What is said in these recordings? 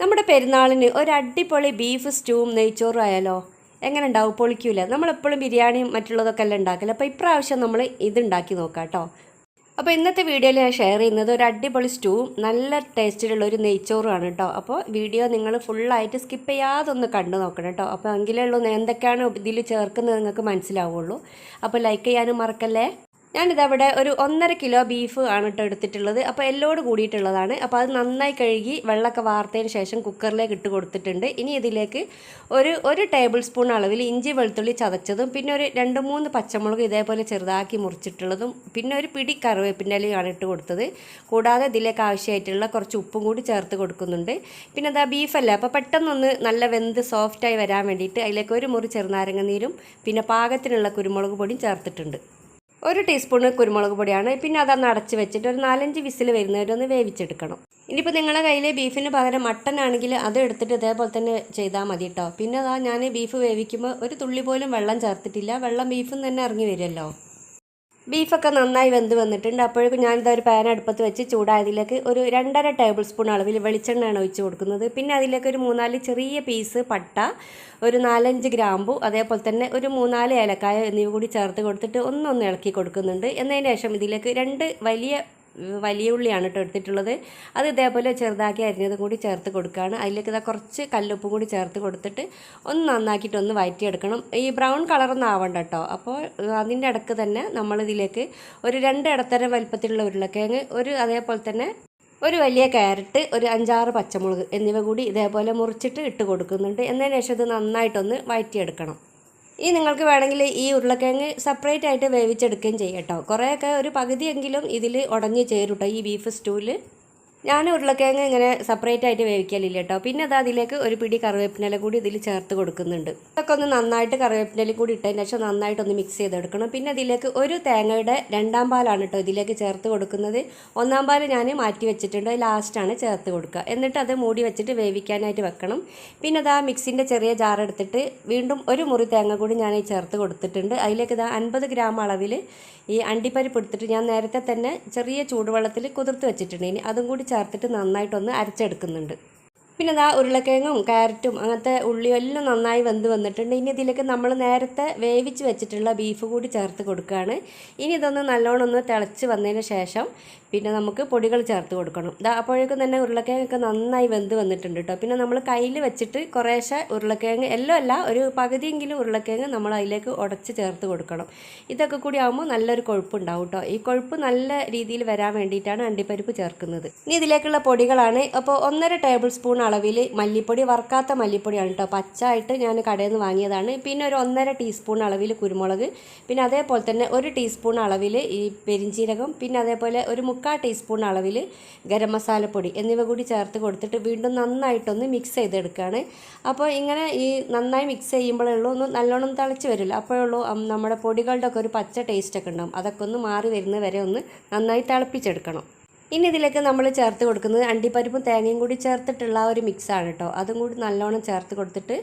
നമ്മുടെ പെരുന്നാളിന് ഒരു അടിപൊളി ബീഫ് സ്റ്റൂവും നെയ്ച്ചോറും ആയാലോ? എങ്ങനെ ഉണ്ടാവും? പൊളിക്കൂല? നമ്മളെപ്പോഴും ബിരിയാണിയും മറ്റുള്ളതൊക്കെ അല്ല ഉണ്ടാക്കില്ല അപ്പോൾ ഇപ്രാവശ്യം നമ്മൾ ഇത് ഉണ്ടാക്കി നോക്കാം കേട്ടോ. അപ്പോൾ ഇന്നത്തെ വീഡിയോയിൽ ഞാൻ ഷെയർ ചെയ്യുന്നത് ഒരു അടിപൊളി സ്റ്റൂവും നല്ല ടേസ്റ്റിലുള്ള ഒരു നെയ്ച്ചോറുമാണ് കേട്ടോ. അപ്പോൾ വീഡിയോ നിങ്ങൾ ഫുള്ളായിട്ട് സ്കിപ്പ് ചെയ്യാതെ ഒന്ന് കണ്ടു നോക്കണം കേട്ടോ. അപ്പോൾ എങ്കിലേ ഉള്ളൂ എന്തൊക്കെയാണ് ഇതിൽ ചേർക്കുന്നത് നിങ്ങൾക്ക് മനസ്സിലാവുള്ളൂ. അപ്പോൾ ലൈക്ക് ചെയ്യാനും മറക്കല്ലേ? ഞാനിതവിടെ ഒരു ഒന്നര കിലോ ബീഫ് ആണ് കേട്ടോ എടുത്തിട്ടുള്ളത്. അപ്പോൾ എല്ലോട് കൂടിയിട്ടുള്ളതാണ്. അപ്പോൾ അത് നന്നായി കഴുകി വെള്ളമൊക്കെ വാർത്തതിന് ശേഷം കുക്കറിലേക്ക് ഇട്ട് കൊടുത്തിട്ടുണ്ട്. ഇനി ഇതിലേക്ക് ഒരു ഒരു ടേബിൾ സ്പൂൺ അളവിൽ ഇഞ്ചി വെളുത്തുള്ളി ചതച്ചതും പിന്നെ ഒരു രണ്ട് മൂന്ന് പച്ചമുളക് ഇതേപോലെ ചെറുതാക്കി മുറിച്ചിട്ടുള്ളതും പിന്നെ ഒരു പിടി കറിവേപ്പിന്റെ ഇട്ട് കൊടുത്തത്. കൂടാതെ ഇതിലേക്ക് ആവശ്യമായിട്ടുള്ള കുറച്ച് ഉപ്പും കൂടി ചേർത്ത് കൊടുക്കുന്നുണ്ട്. പിന്നെ അതാ ബീഫല്ല അപ്പോൾ പെട്ടെന്നൊന്ന് നല്ല വെന്ത് സോഫ്റ്റായി വരാൻ വേണ്ടിയിട്ട് അതിലേക്ക് ഒരു മുറി ചെറുനാരങ്ങ നീരും പിന്നെ പാകത്തിനുള്ള കുരുമുളക് പൊടിയും ചേർത്തിട്ടുണ്ട്. ഒരു ടീസ്പൂണ് കുരുമുളക് പൊടിയാണ്. പിന്നെ അതൊന്ന് അടച്ച് വെച്ചിട്ട് ഒരു നാലഞ്ച് വിസിൽ വരുന്നവരൊന്ന് വേവിച്ചെടുക്കണം. ഇനിയിപ്പോൾ നിങ്ങളുടെ കയ്യിൽ ബീഫിന് പകരം മട്ടൻ ആണെങ്കിൽ അത് എടുത്തിട്ട് ഇതേപോലെ തന്നെ ചെയ്താൽ മതി കേട്ടോ പിന്നെ അതാ ഞാൻ ബീഫ് വേവിക്കുമ്പോൾ ഒരു തുള്ളി പോലും വെള്ളം ചേർത്തിട്ടില്ല. വെള്ളം ബീഫിൽ നിന്ന് തന്നെ ഇറങ്ങി വരുമല്ലോ ബീഫൊക്കെ നന്നായി വെന്ത് വന്നിട്ടുണ്ട്. അപ്പോഴേക്കും ഞാനിത് ഒരു പാൻ അടുപ്പത്ത് വെച്ച് ചൂടായതിലേക്ക് ഒരു രണ്ടര ടേബിൾ സ്പൂൺ അളവിൽ വെളിച്ചെണ്ണയാണ് ഒഴിച്ച് കൊടുക്കുന്നത്. പിന്നെ അതിലേക്ക് ഒരു മൂന്നാൽ ചെറിയ പീസ് പട്ട ഒരു നാലഞ്ച് ഗ്രാമ്പു അതേപോലെ തന്നെ ഒരു മൂന്നാൽ ഏലക്കായ എന്നിവ കൂടി ചേർത്ത് കൊടുത്തിട്ട് ഒന്നൊന്ന് ഇളക്കി കൊടുക്കുന്നുണ്ട്. എന്നതിന് ശേഷം ഇതിലേക്ക് രണ്ട് വലിയ വലിയ ഉള്ളിയാണ് കേട്ടോ എടുത്തിട്ടുള്ളത്. അത് ഇതേപോലെ ചെറുതാക്കി അരിഞ്ഞതും കൂടി ചേർത്ത് കൊടുക്കുകയാണ് അതിലേക്ക് ഇതാ കുറച്ച് കല്ലുപ്പും കൂടി ചേർത്ത് കൊടുത്തിട്ട് ഒന്ന് നന്നാക്കിയിട്ട് ഒന്ന് വഴറ്റിയെടുക്കണം ഈ ബ്രൗൺ കളറൊന്നും ആവണ്ട കേട്ടോ അപ്പോൾ അതിന്റെ ഇടയ്ക്ക് തന്നെ നമ്മളിതിലേക്ക് ഒരു രണ്ട് ഇടത്തരം വലിപ്പത്തിലുള്ള ഉരുളക്കിഴങ്ങ് ഒരു അതേപോലെ തന്നെ ഒരു വലിയ ക്യാരറ്റ് ഒരു അഞ്ചാറ് പച്ചമുളക് എന്നിവ കൂടി ഇതേപോലെ മുറിച്ചിട്ട് ഇട്ട് കൊടുക്കുന്നുണ്ട്. എന്നതിന് ശേഷം ഇത് നന്നായിട്ടൊന്ന് വഴറ്റിയെടുക്കണം ഈ നിങ്ങൾക്ക് വേണമെങ്കിൽ ഈ ഉരുളക്കിഴങ്ങ് സെപ്പറേറ്റ് ആയിട്ട് വേവിച്ചെടുക്കുകയും ചെയ്യട്ടോ കുറേയൊക്കെ ഒരു പകുതിയെങ്കിലും ഇതിൽ ഉടഞ്ഞ് ചേരും കേട്ടോ ഈ ബീഫ് സ്റ്റൂവിൽ ഞാൻ ഉരുളക്കിഴങ്ങ് ഇങ്ങനെ സെപ്പറേറ്റ് ആയിട്ട് വേവിക്കലില്ല കേട്ടോ പിന്നെ അത് അതിലേക്ക് ഒരു പിടി കറിവേപ്പിനില കൂടി ഇതിൽ ചേർത്ത് കൊടുക്കുന്നുണ്ട്. ഇതൊക്കെ ഒന്ന് നന്നായിട്ട് കറിവേപ്പിനില കൂടി ഇട്ടതിന് ശേഷം നന്നായിട്ടൊന്ന് മിക്സ് ചെയ്തെടുക്കണം. പിന്നെ ഇതിലേക്ക് ഒരു തേങ്ങയുടെ രണ്ടാം പാലാണ് കേട്ടോ ഇതിലേക്ക് ചേർത്ത് കൊടുക്കുന്നത്. ഒന്നാം പാൽ ഞാൻ മാറ്റി വെച്ചിട്ടുണ്ട്. ലാസ്റ്റാണ് ചേർത്ത് കൊടുക്കുക. എന്നിട്ട് അത് മൂടി വെച്ചിട്ട് വേവിക്കാനായിട്ട് വെക്കണം. പിന്നെ അത് ആ മിക്സിന്റെ ചെറിയ ജാർ എടുത്തിട്ട് വീണ്ടും ഒരു മുറി തേങ്ങ കൂടി ഞാൻ ചേർത്ത് കൊടുത്തിട്ടുണ്ട്. അതിലേക്ക് ഇത് അൻപത് ഗ്രാം അളവിൽ ഈ അണ്ടിപ്പരിപ്പ് എടുത്തിട്ട് ഞാൻ നേരത്തെ തന്നെ ചെറിയ ചൂടുവെള്ളത്തിൽ കുതിർത്ത് വെച്ചിട്ടുണ്ട്. ഇനി അതും കൂടി ചേർത്തിട്ട് നന്നായിട്ടൊന്ന് അരച്ചെടുക്കുന്നുണ്ട്. പിന്നെ ഇതാ ഉരുളക്കിഴങ്ങും ക്യാരറ്റും അങ്ങനത്തെ ഉള്ളിയും എല്ലാം നന്നായി വെന്ത് വന്നിട്ടുണ്ട്. ഇനി ഇതിലേക്ക് നമ്മൾ നേരത്തെ വേവിച്ച് വെച്ചിട്ടുള്ള ബീഫ് കൂടി ചേർത്ത് കൊടുക്കുകയാണ്. ഇനി ഇതൊന്ന് നല്ലോണം ഒന്ന് തിളച്ച് വന്നതിന് ശേഷം പിന്നെ നമുക്ക് പൊടികൾ ചേർത്ത് കൊടുക്കണം. ഇതാ അപ്പോഴേക്കും തന്നെ ഉരുളക്കിഴങ്ങൊക്കെ നന്നായി വെന്ത് വന്നിട്ടുണ്ട് കേട്ടോ പിന്നെ നമ്മൾ കയ്യിൽ വെച്ചിട്ട് കുറേശ്ശെ ഉരുളക്കിഴങ്ങ് എല്ലാം അല്ല ഒരു പകുതിയെങ്കിലും ഉരുളക്കിഴങ്ങ് നമ്മൾ അതിലേക്ക് ഉടച്ച് ചേർത്ത് കൊടുക്കണം. ഇതൊക്കെ കൂടി ആകുമ്പോൾ നല്ലൊരു കൊഴുപ്പുണ്ടാവും കേട്ടോ ഈ കൊഴുപ്പ് നല്ല രീതിയിൽ വരാൻ വേണ്ടിയിട്ടാണ് അണ്ടിപ്പരിപ്പ് ചേർക്കുന്നത്. ഇനി ഇതിലേക്കുള്ള പൊടികളാണ്. അപ്പോൾ ഒന്നര ടേബിൾ സ്പൂൺ അളവിൽ മല്ലിപ്പൊടി വറുക്കാത്ത മല്ലിപ്പൊടിയാണ് കേട്ടോ. പച്ചായിട്ട് ഞാൻ കടയിൽ നിന്ന് വാങ്ങിയതാണ്. പിന്നെ ഒരു ഒന്നര ടീസ്പൂൺ അളവിൽ കുരുമുളക്. പിന്നെ അതേപോലെ തന്നെ ഒരു ടീസ്പൂൺ അളവിൽ ഈ പെരിഞ്ചീരകം. പിന്നെ അതേപോലെ ഒരു മുക്കാൽ ടീസ്പൂൺ അളവിൽ ഗരം മസാലപ്പൊടി എന്നിവ കൂടി ചേർത്ത് കൊടുത്തിട്ട് വീണ്ടും നന്നായിട്ടൊന്ന് മിക്സ് ചെയ്തെടുക്കുകയാണ്. അപ്പോൾ ഇങ്ങനെ ഈ നന്നായി മിക്സ് ചെയ്യുമ്പോഴേ ഉള്ളൂ. ഒന്ന് നല്ലോണം തിളച്ച് വരില്ല. അപ്പോഴേ ഉള്ളൂ നമ്മുടെ പൊടികളുടെ ഒക്കെ ഒരു പച്ച ടേസ്റ്റൊക്കെ ഉണ്ടാവും. അതൊക്കെ ഒന്ന് മാറി വരുന്നത് വരെ ഒന്ന് നന്നായി തിളപ്പിച്ചെടുക്കണം. ഇനി ഇതിലേക്ക് നമ്മൾ ചേർത്ത് കൊടുക്കുന്നത് അണ്ടിപ്പരിപ്പും തേങ്ങയും കൂടി ചേർത്തിട്ടുള്ള ആ ഒരു മിക്സാണ് കേട്ടോ അതും കൂടി നല്ലോണം ചേർത്ത് കൊടുത്തിട്ട്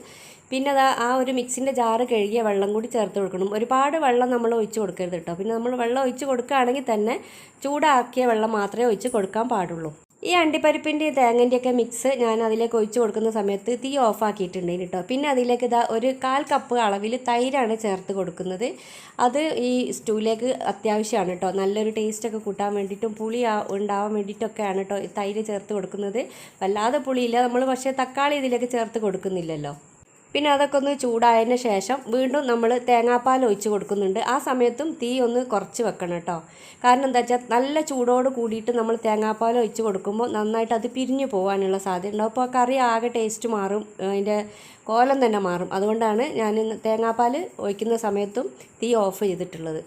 പിന്നെ അത് ആ ഒരു മിക്സിന്റെ ജാറ് കഴുകിയ വെള്ളം കൂടി ചേർത്ത് കൊടുക്കണം. ഒരുപാട് വെള്ളം നമ്മൾ ഒഴിച്ച് കൊടുക്കരുത് കേട്ടോ പിന്നെ നമ്മൾ വെള്ളം ഒഴിച്ച് കൊടുക്കുകയാണെങ്കിൽ തന്നെ ചൂടാക്കിയ വെള്ളം മാത്രമേ ഒഴിച്ച് കൊടുക്കാൻ പാടുള്ളൂ. ഈ അണ്ടിപ്പരിപ്പിന്റെ തേങ്ങന്റെയൊക്കെ മിക്സ് ഞാൻ അതിലേക്ക് ഒഴിച്ച് കൊടുക്കുന്ന സമയത്ത് തീ ഓഫാക്കിയിട്ടുണ്ടെങ്കിൽ കേട്ടോ. പിന്നെ അതിലേക്ക് ഇതാ ഒരു കാൽ കപ്പ് അളവിൽ തൈരാണ് ചേർത്ത് കൊടുക്കുന്നത്. അത് ഈ സ്റ്റൂവിലേക്ക് അത്യാവശ്യമാണ് കേട്ടോ. നല്ലൊരു ടേസ്റ്റൊക്കെ കൂട്ടാൻ വേണ്ടിയിട്ടും പുളി ഉണ്ടാവാൻ വേണ്ടിയിട്ടൊക്കെയാണ് കേട്ടോ തൈര് ചേർത്ത് കൊടുക്കുന്നത്. വല്ലാതെ പുളിയില്ല. നമ്മൾ പക്ഷേ തക്കാളി ഇതിലേക്ക് ചേർത്ത് കൊടുക്കുന്നില്ലല്ലോ. പിന്നെ അതൊക്കെ ഒന്ന് ചൂടായതിന് ശേഷം വീണ്ടും നമ്മൾ തേങ്ങാപ്പാൽ ഒഴിച്ച് കൊടുക്കുന്നുണ്ട്. ആ സമയത്തും തീ ഒന്ന് കുറച്ച് വെക്കണം കേട്ടോ. കാരണം എന്താ വെച്ചാൽ നല്ല ചൂടോട് കൂടിയിട്ട് നമ്മൾ തേങ്ങാപ്പാൽ ഒഴിച്ച് കൊടുക്കുമ്പോൾ നന്നായിട്ട് അത് പിരിഞ്ഞു പോകാനുള്ള സാധ്യത ഉണ്ടാവും അപ്പോൾ കറി ആകെ ടേസ്റ്റ് മാറും അതിന്റെ കോലം തന്നെ മാറും. അതുകൊണ്ടാണ് ഞാൻ തേങ്ങാപ്പാൽ ഒഴിക്കുന്ന സമയത്തും തീ ഓഫ് ചെയ്തിട്ടുള്ളത്.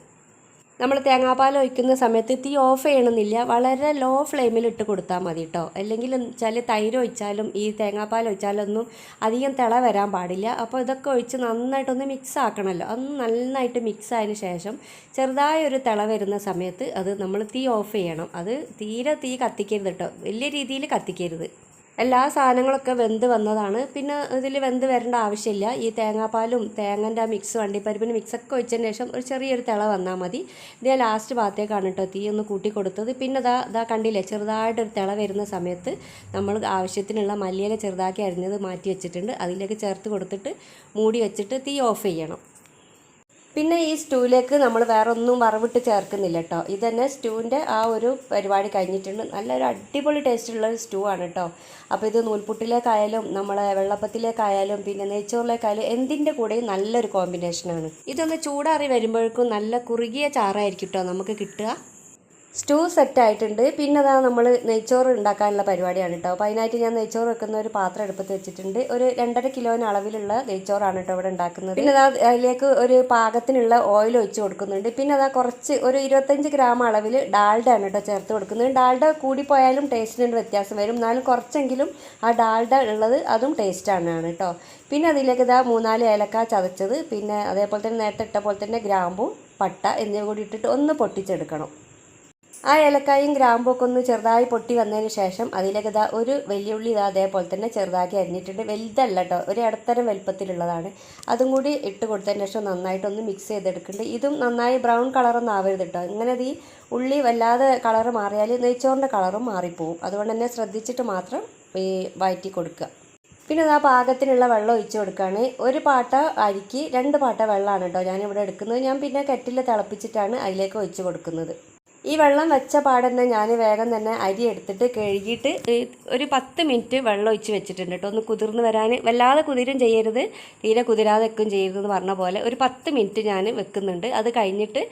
നമ്മൾ തേങ്ങാപ്പാൽ ഒഴിക്കുന്ന സമയത്ത് തീ ഓഫ് ചെയ്യണമെന്നില്ല. വളരെ ലോ ഫ്ലെയിമിൽ ഇട്ട് കൊടുത്താൽ മതി കേട്ടോ അല്ലെങ്കിൽ വെച്ചാൽ തൈര് ഒഴിച്ചാലും ഈ തേങ്ങാപ്പാൽ ഒഴിച്ചാലൊന്നും അധികം തിള വരാൻ പാടില്ല. അപ്പോൾ ഇതൊക്കെ ഒഴിച്ച് നന്നായിട്ടൊന്ന് മിക്സ് ആക്കണമല്ലോ. അത് നന്നായിട്ട് മിക്സ് ആയതിന് ശേഷം ചെറുതായൊരു തിള വരുന്ന സമയത്ത് അത് നമ്മൾ തീ ഓഫ് ചെയ്യണം. അത് തീരെ തീ കത്തിക്കരുത് കേട്ടോ വലിയ രീതിയിൽ കത്തിക്കരുത്. എല്ലാ സാധനങ്ങളൊക്കെ വെന്ത് വന്നതാണ്. പിന്നെ ഇതിൽ വെന്ത് വരേണ്ട ആവശ്യമില്ല. ഈ തേങ്ങാപ്പാലും തേങ്ങന്റെ ആ മിക്സ് വണ്ടിപ്പരിപ്പിന് മിക്സൊക്കെ ഒഴിച്ചതിന് ശേഷം ഒരു ചെറിയൊരു തിള വന്നാൽ മതി. ഇത് ഞാൻ ലാസ്റ്റ് ഭാഗത്തേക്കാണ് കേട്ടോ തീ ഒന്ന് കൂട്ടി കൊടുത്തത്. പിന്നെ ഇതാ ഇതാ കണ്ടില്ലേ ചെറുതായിട്ടൊരു തിള വരുന്ന സമയത്ത് നമ്മൾ ആവശ്യത്തിനുള്ള മല്ലിയില ചെറുതാക്കി അരിഞ്ഞത് മാറ്റി വെച്ചിട്ടുണ്ട്. അതിലേക്ക് ചേർത്ത് കൊടുത്തിട്ട് മൂടി വെച്ചിട്ട് തീ ഓഫ് ചെയ്യണം. പിന്നെ ഈ സ്റ്റൂവിലേക്ക് നമ്മൾ വേറെ ഒന്നും വറവിട്ട് ചേർക്കുന്നില്ല കേട്ടോ ഇത് തന്നെ സ്റ്റൂവിന്റെ ആ ഒരു പരിപാടി കഴിഞ്ഞിട്ടുണ്ട്. നല്ലൊരു അടിപൊളി ടേസ്റ്റുള്ള ഒരു സ്റ്റൂ ആണ് കേട്ടോ അപ്പോൾ ഇത് നൂൽപുട്ടിലേക്കായാലും നമ്മളെ വെള്ളപ്പത്തിലേക്കായാലും പിന്നെ നെയ്ച്ചോറിലേക്കായാലും എന്തിന്റെ കൂടെയും നല്ലൊരു കോമ്പിനേഷനാണ് ഇതൊന്ന് ചൂടാറി വരുമ്പോഴേക്കും നല്ല കുറുകിയ ചാറായിരിക്കും കേട്ടോ നമുക്ക് കിട്ടുക. സ്റ്റൂ സെറ്റ് ആയിട്ടുണ്ട് പിന്നെ അതാണ് നമ്മൾ നെയ്ച്ചോറ് ഉണ്ടാക്കാനുള്ള പരിപാടിയാണ് കേട്ടോ. അപ്പോൾ അതിനായിട്ട് ഞാൻ നെയ്ച്ചോറ് വെക്കുന്ന ഒരു പാത്രം എടുപ്പത്ത് വെച്ചിട്ടുണ്ട്. ഒരു രണ്ടര കിലോന് അളവിലുള്ള നെയ്ച്ചോറാണ് കേട്ടോ ഇവിടെ ഉണ്ടാക്കുന്നത്. പിന്നെ അതാ അതിലേക്ക് ഒരു പാകത്തിനുള്ള ഓയിൽ ഒഴിച്ച് കൊടുക്കുന്നുണ്ട്. പിന്നെ അതാ കുറച്ച് ഒരു ഇരുപത്തഞ്ച് ഗ്രാം അളവിൽ ഡാൽഡ ആണ് കേട്ടോ ചേർത്ത് കൊടുക്കുന്നത്. ഡാൽഡ കൂടിപ്പോയാലും ടേസ്റ്റിന് വ്യത്യാസം വരും. എന്നാലും കുറച്ചെങ്കിലും ആ ഡാൽഡ ഉള്ളത് അതും ടേസ്റ്റാണ് കേട്ടോ. പിന്നെ അതിലേക്ക് ഇതാ മൂന്നാൽ ഏലക്ക ചതച്ചത്. പിന്നെ അതേപോലെ തന്നെ നേരത്തെ ഇട്ട പോലെ തന്നെ ഗ്രാമ്പും പട്ട എന്നിവ കൂടി ഇട്ടിട്ട് ഒന്ന് പൊട്ടിച്ചെടുക്കണം. ആ ഏലക്കായും ഗ്രാമ്പൊക്കെ ഒന്ന് ചെറുതായി പൊട്ടി വന്നതിന് ശേഷം അതിലേക്ക് ഇതാ ഒരു വെല്ലുള്ളി ഇതാ അതേപോലെ തന്നെ ചെറുതാക്കി അരിഞ്ഞിട്ടുണ്ട്. വലുതല്ല കേട്ടോ ഒരു ഇടത്തരം വലുപ്പത്തിലുള്ളതാണ്. അതും കൂടി ഇട്ട് കൊടുത്തതിന് ശേഷം നന്നായിട്ടൊന്ന് മിക്സ് ചെയ്തെടുക്കുന്നുണ്ട്. ഇതും നന്നായി ബ്രൗൺ കളറൊന്നും ആവരുത് കേട്ടോ ഇങ്ങനെ ഈ ഉള്ളി വല്ലാതെ കളറ് മാറിയാൽ നെയ്ച്ചോറിന്റെ കളറും മാറിപ്പോവും. അതുകൊണ്ട് തന്നെ ശ്രദ്ധിച്ചിട്ട് മാത്രം ഈ വയറ്റി കൊടുക്കുക. പിന്നെ ആ പാകത്തിനുള്ള വെള്ളം ഒഴിച്ച് കൊടുക്കുകയാണ്. ഒരു പാട്ട അരിക്ക് രണ്ട് പാട്ട വെള്ളമാണ് കേട്ടോ ഞാനിവിടെ എടുക്കുന്നത്. ഞാൻ പിന്നെ കെറ്റിൽ തിളപ്പിച്ചിട്ടാണ് അതിലേക്ക് ഒഴിച്ച് കൊടുക്കുന്നത്. ഈ വെള്ളം വെച്ച പാടന്നെ ഞാൻ വേഗം തന്നെ അരി എടുത്തിട്ട് കഴുകിയിട്ട് ഒരു പത്ത് മിനിറ്റ് വെള്ളം ഒഴിച്ച് വെച്ചിട്ടുണ്ട് കേട്ടോ. ഒന്ന് കുതിർന്ന് വരാൻ വല്ലാതെ കുതിരും ചെയ്യരുത്. തീരെ കുതിരാതെ വെക്കും ചെയ്യരുതെന്ന് പറഞ്ഞ പോലെ ഒരു പത്ത് മിനിറ്റ് ഞാൻ വെക്കുന്നുണ്ട്. അത് കഴിഞ്ഞിട്ട്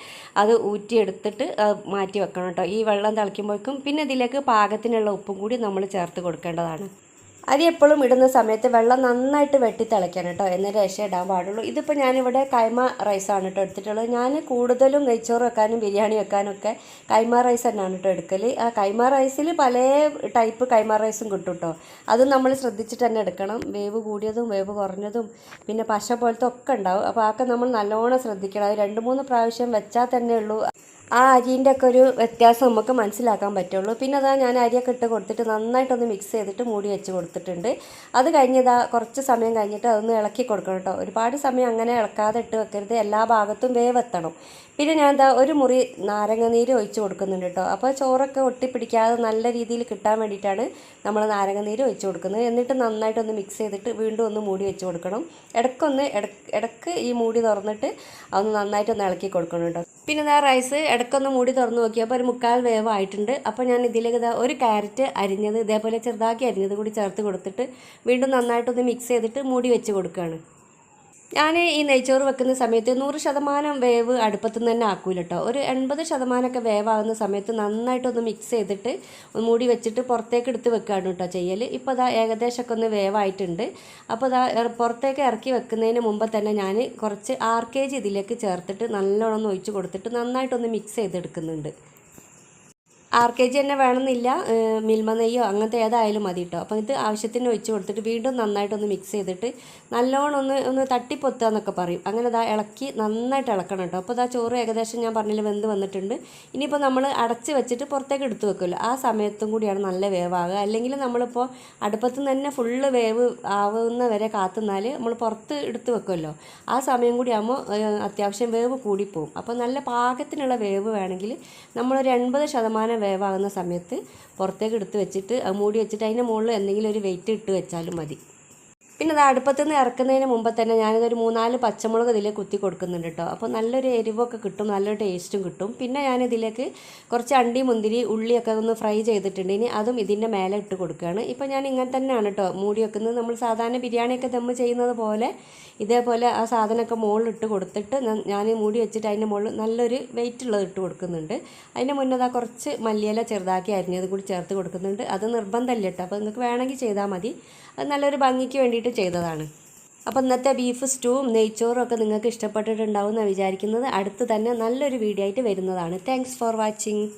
അത് ഊറ്റിയെടുത്തിട്ട് മാറ്റി വെക്കണം കേട്ടോ. ഈ വെള്ളം തിളയ്ക്കുമ്പോഴേക്കും പിന്നെ ഇതിലേക്ക് പാകത്തിനുള്ള ഉപ്പും കൂടി നമ്മൾ ചേർത്ത് കൊടുക്കേണ്ടതാണ്. അരി എപ്പോഴും ഇടുന്ന സമയത്ത് വെള്ളം നന്നായിട്ട് വെട്ടി തിളയ്ക്കണം കേട്ടോ. എന്നൊരു രക്ഷ ഇടാൻ പാടുള്ളൂ. ഇതിപ്പോൾ ഞാനിവിടെ കൈമ റൈസാണ് കേട്ടോ എടുത്തിട്ടുള്ളത്. ഞാൻ കൂടുതലും നെയ്ച്ചോറ് വെക്കാനും ബിരിയാണി വെക്കാനും ഒക്കെ കൈമ റൈസ് തന്നെയാണ് കേട്ടോ എടുക്കൽ ആ കൈമ റൈസിൽ പല ടൈപ്പ് കൈമ റൈസും കിട്ടും കേട്ടോ. അതും നമ്മൾ ശ്രദ്ധിച്ചിട്ട് തന്നെ എടുക്കണം. വേവ് കൂടിയതും വേവ് കുറഞ്ഞതും പിന്നെ പശ പോലത്തെ ഒക്കെ ഉണ്ടാവും. അപ്പോൾ അതൊക്കെ നമ്മൾ നല്ലോണം ശ്രദ്ധിക്കണം. അത് രണ്ട് മൂന്ന് പ്രാവശ്യം വെച്ചാൽ തന്നെ ഉള്ളൂ. ആ അരിന്റെ ഒക്കെ ഒരു വ്യത്യാസം നമുക്ക് മനസ്സിലാക്കാൻ പറ്റുള്ളൂ. പിന്നെ അതാ ഞാൻ അരിയൊക്കെ ഇട്ട് കൊടുത്തിട്ട് നന്നായിട്ടൊന്ന് മിക്സ് ചെയ്തിട്ട് മൂടി വെച്ച് കൊടുത്തിട്ടുണ്ട്. അത് കഴിഞ്ഞതാ കുറച്ച് സമയം കഴിഞ്ഞിട്ട് അതൊന്ന് ഇളക്കി കൊടുക്കണം കേട്ടോ. ഒരുപാട് സമയം അങ്ങനെ ഇളക്കാതെ ഇട്ട് വെക്കരുത്. എല്ലാ ഭാഗത്തും വേവെത്തണം. പിന്നെ ഞാൻ എന്താ ഒരു മുറി നാരങ്ങ നീര് ഒഴിച്ച് കൊടുക്കുന്നുണ്ട് കേട്ടോ. അപ്പോൾ ചോറൊക്കെ ഒട്ടിപ്പിടിക്കാതെ നല്ല രീതിയിൽ കിട്ടാൻ വേണ്ടിയിട്ടാണ് നമ്മൾ നാരങ്ങ നീര് ഒഴിച്ച് കൊടുക്കുന്നത്. എന്നിട്ട് നന്നായിട്ടൊന്ന് മിക്സ് ചെയ്തിട്ട് വീണ്ടും ഒന്ന് മൂടി വെച്ച് കൊടുക്കണം. ഇടയ്ക്കൊന്ന് ഇടയ്ക്ക് ഈ മൂടി തുറന്നിട്ട് അതൊന്ന് നന്നായിട്ടൊന്ന് ഇളക്കി കൊടുക്കണം കേട്ടോ. പിന്നെ ഇതാ റൈസ് ഇടയ്ക്കൊന്ന് മൂടി തുറന്ന് നോക്കിയപ്പോൾ ഒരു മുക്കാൽ വേവായിട്ടുണ്ട് അപ്പോൾ ഞാൻ ഇതിലേക്ക് ഇതാ ഒരു ക്യാരറ്റ് അരിഞ്ഞത് ഇതേപോലെ ചെറുതാക്കി അരിഞ്ഞത് കൂടി ചേർത്ത് കൊടുത്തിട്ട് വീണ്ടും നന്നായിട്ടൊന്ന് മിക്സ് ചെയ്തിട്ട് മൂടി വെച്ച് കൊടുക്കുകയാണ്. ഞാൻ ഈ നെയ്ച്ചോറ് വെക്കുന്ന സമയത്ത് നൂറ് ശതമാനം വേവ് അടുപ്പത്തു നിന്ന് തന്നെ ആക്കൂല കേട്ടോ ഒരു എൺപത് ശതമാനമൊക്കെ വേവാകുന്ന സമയത്ത് നന്നായിട്ടൊന്ന് മിക്സ് ചെയ്തിട്ട് മൂടി വെച്ചിട്ട് പുറത്തേക്ക് എടുത്ത് വെക്കുകയാണ് കേട്ടോ ചെയ്യൽ ഇപ്പോൾ അതാ ഏകദേശമൊക്കെ ഒന്ന് വേവായിട്ടുണ്ട്. അപ്പോൾ അതാ പുറത്തേക്ക് ഇറക്കി വെക്കുന്നതിന് മുമ്പ് തന്നെ ഞാൻ കുറച്ച് ആർ കെ ജി ഇതിലേക്ക് ചേർത്തിട്ട് നല്ലോണം ഒഴിച്ച് കൊടുത്തിട്ട് നന്നായിട്ടൊന്ന് മിക്സ് ചെയ്തെടുക്കുന്നുണ്ട്. ആർ കെ ജി തന്നെ വേണമെന്നില്ല മിൽമ നെയ്യോ അങ്ങനത്തെ ഏതായാലും മതി കേട്ടോ അപ്പം ഇത് ആവശ്യത്തിന് ഒഴിച്ച് കൊടുത്തിട്ട് വീണ്ടും നന്നായിട്ടൊന്ന് മിക്സ് ചെയ്തിട്ട് നല്ലോണം ഒന്ന് ഒന്ന് തട്ടിപ്പൊത്തുക എന്നൊക്കെ പറയും. അങ്ങനെ ഇതാ ഇളക്കി നന്നായിട്ട് ഇളക്കണം കേട്ടോ അപ്പോൾ ഇതാ ചോറ് ഏകദേശം ഞാൻ പറഞ്ഞില്ല വെന്ത് വന്നിട്ടുണ്ട്. ഇനിയിപ്പോൾ നമ്മൾ അടച്ച് വെച്ചിട്ട് പുറത്തേക്ക് എടുത്തു വെക്കുമല്ലോ. ആ സമയത്തും കൂടിയാണ് നല്ല വേവാകുക. അല്ലെങ്കിൽ നമ്മളിപ്പോൾ അടുപ്പത്ത് തന്നെ ഫുള്ള് വേവ് ആവുന്ന വരെ കാത്തുന്നാൽ നമ്മൾ പുറത്ത് എടുത്ത് വെക്കുമല്ലോ. ആ സമയം കൂടി ആകുമ്പോൾ അത്യാവശ്യം വേവ് കൂടിപ്പോവും. അപ്പോൾ നല്ല പാകത്തിനുള്ള വേവ് വേണമെങ്കിൽ നമ്മളൊരു എൺപത് ശതമാനം വേവാകുന്ന സമയത്ത് പുറത്തേക്ക് എടുത്ത് വെച്ചിട്ട് അത് മൂടി വെച്ചിട്ട് അതിന്റെ മുകളിൽ എന്തെങ്കിലും ഒരു വെയിറ്റ് ഇട്ട് വെച്ചാലും മതി. പിന്നെ അത് അടുപ്പത്തു നിന്ന് ഇറക്കുന്നതിന് മുമ്പ് തന്നെ ഞാനിതൊരു മൂന്നാൽ പച്ചമുളക് ഇതിൽ കുത്തി കൊടുക്കുന്നുണ്ട് കേട്ടോ അപ്പോൾ നല്ലൊരു എരിവൊക്കെ കിട്ടും നല്ലൊരു ടേസ്റ്റും കിട്ടും. പിന്നെ ഞാനിതിലേക്ക് കുറച്ച് അണ്ടി മുന്തിരി ഉള്ളിയൊക്കെ ഒന്ന് ഫ്രൈ ചെയ്തിട്ടുണ്ട്. ഇനി അതും ഇതിന്റെ മേലെ ഇട്ട് കൊടുക്കുകയാണ്. ഇപ്പോൾ ഞാൻ ഇങ്ങനെ തന്നെയാണ് കേട്ടോ മൂടി വെക്കുന്നത്. നമ്മൾ സാധാരണ ബിരിയാണിയൊക്കെ ദമ്മ് ചെയ്യുന്നത് പോലെ ഇതേപോലെ ആ സാധനമൊക്കെ മുകളിൽ ഇട്ട് കൊടുത്തിട്ട് ഞാൻ മൂടി വെച്ചിട്ട് അതിന്റെ മുകളിൽ നല്ലൊരു വെയിറ്റ് ഉള്ളത് ഇട്ട് കൊടുക്കുന്നുണ്ട്. അതിന്റെ മുന്നേ കുറച്ച് മല്ലിയില ചെറുതാക്കി അരിഞ്ഞത് കൂടി ചേർത്ത് കൊടുക്കുന്നുണ്ട്. അത് നിർബന്ധമല്ല കേട്ടോ അപ്പോൾ നിങ്ങൾക്ക് വേണമെങ്കിൽ ചെയ്താൽ മതി. അത് നല്ലൊരു ഭംഗിക്ക് വേണ്ടിയിട്ട് ചെയ്തതാണ്. അപ്പോൾ ഇന്നത്തെ ബീഫ് സ്റ്റൂവും നെയ്ച്ചോറും ഒക്കെ നിങ്ങൾക്ക് ഇഷ്ടപ്പെട്ടിട്ടുണ്ടാവും എന്ന് വിചാരിക്കുന്നത്. അടുത്ത് തന്നെ നല്ലൊരു വീഡിയോ ആയിട്ട് വരുന്നതാണ്. Thanks for watching